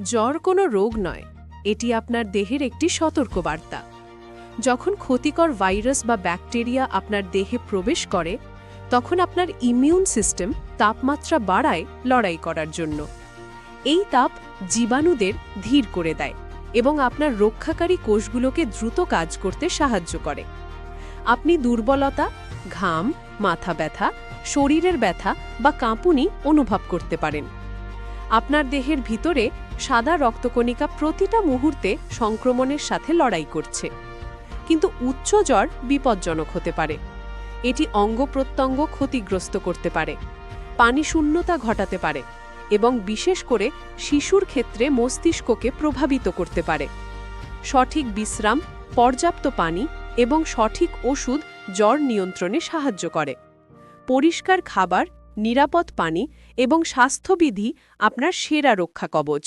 জ্বর কোনো রোগ নয়, এটি আপনার দেহের একটি সতর্কবার্তা। যখন ক্ষতিকর ভাইরাস বা ব্যাকটেরিয়া আপনার দেহে প্রবেশ করে, তখন আপনার ইমিউন সিস্টেম তাপমাত্রা বাড়ায় লড়াই করার জন্য। এই তাপ জীবাণুদের ধীর করে দেয় এবং আপনার রক্ষাকারী কোষগুলোকে দ্রুত কাজ করতে সাহায্য করে। আপনি দুর্বলতা, ঘাম, মাথা ব্যথা, শরীরের ব্যথা বা কাঁপুনি অনুভব করতে পারেন। আপনার দেহের ভিতরে সাদা রক্তকণিকা প্রতিটা মুহূর্তে সংক্রমণের সাথে লড়াই করছে। কিন্তু উচ্চ জ্বর বিপজ্জনক হতে পারে। এটি অঙ্গ প্রত্যঙ্গ ক্ষতিগ্রস্ত করতে পারে। পানি শূন্যতা ঘটাতে পারে এবং বিশেষ করে শিশুর ক্ষেত্রে মস্তিষ্ককে প্রভাবিত করতে পারে। সঠিক বিশ্রাম, পর্যাপ্ত পানি এবং সঠিক ওষুধ জ্বর নিয়ন্ত্রণে সাহায্য করে। পরিষ্কার খাবার নিরাপদ পানি এবং স্বাস্থ্যবিধি আপনার সেরা রক্ষা কবচ।